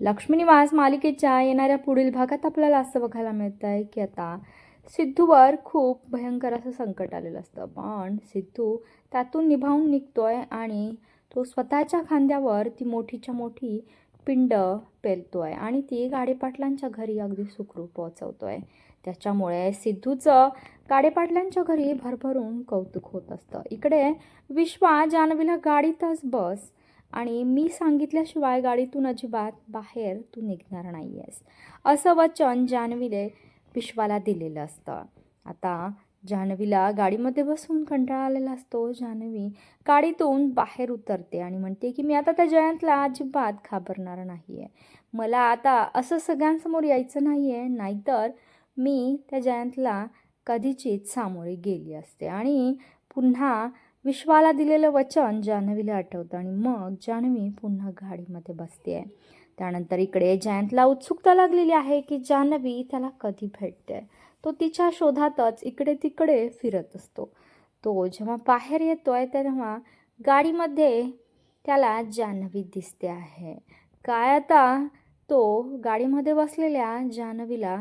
लक्ष्मीनिवास मालिकेच्या येणाऱ्या पुढील भागात आपल्याला असं बघायला मिळतं आहे की आता सिद्धूवर खूप भयंकर असं संकट आलेलं असतं. पण सिद्धू त्यातून निभावून निघतोय आणि तो स्वतःच्या खांद्यावर ती मोठीच्या मोठी पिंड पेलतोय आणि ती गाडेपाटलांच्या घरी अगदी सुखरूप पोहोचवतोय. त्याच्यामुळे सिद्धूचं गाडेपाटलांच्या घरी भरभरून कौतुक होत असतं. इकडे विश्वा जानवीला गाडीतच बस आणि मी सांगितल्याशिवाय गाडीतून अजिबात बाहेर तू निघणार नाही आहेस असं वचन जान्हवीने विश्वाला दिलेलं असतं. आता जान्हवीला गाडीमध्ये बसून कंटाळा आलेला असतो. जान्हवी गाडीतून बाहेर उतरते आणि म्हणते की मी आता त्या जयंतला अजिबात घाबरणार नाही आहे मला आता असं सगळ्यांसमोर यायचं नाही आहे नाहीतर मी त्या जयंतला कधीचीच सामोरे गेली असते. आणि पुन्हा विश्वाला दिलेलं वचन जान्हवीला आठवतं आणि मग जान्हवी पुन्हा गाडीमध्ये बसते. आहे त्यानंतर इकडे जयंतला उत्सुकता लागलेली आहे की जान्हवी त्याला कधी भेटते. तो तिच्या शोधातच इकडे तिकडे फिरत असतो. तो जेव्हा बाहेर येतोय तेव्हा गाडीमध्ये त्याला जान्हवी दिसते आहे. काय आता? तो गाडीमध्ये बसलेल्या जान्हवीला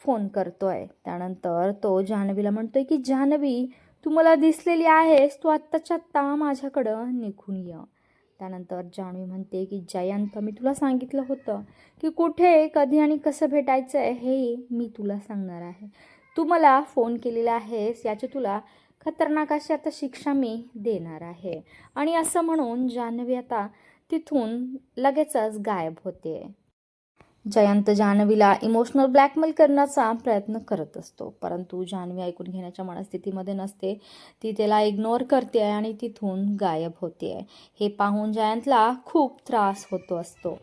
फोन करतोय. त्यानंतर तो जान्हवीला म्हणतोय की जान्हवी तू मला दिसलेली आहेस तू आत्ताच्या आत्ता माझ्याकडं निघून ये. त्यानंतर जानवी म्हणते की जयंत मी तुला सांगितलं होतं की कुठे कधी आणि कसं भेटायचं आहे हे मी तुला सांगणार आहे. तू मला फोन केलेला आहेस याची तुला खतरनाक अशी आता शिक्षा मी देणार आहे. आणि असं म्हणून जान्हवी आता तिथून लगेचच गायब होते. जयंत जान्हवीला इमोशनल ब्लॅकमेल करण्याचा प्रयत्न करत असतो. परंतु जान्हवी ऐकून घेण्याच्या मनस्थितीमध्ये नसते. ती त्याला इग्नोर करते आणि तिथून गायब होते. हे पाहून जयंतला खूप त्रास होतो असतो.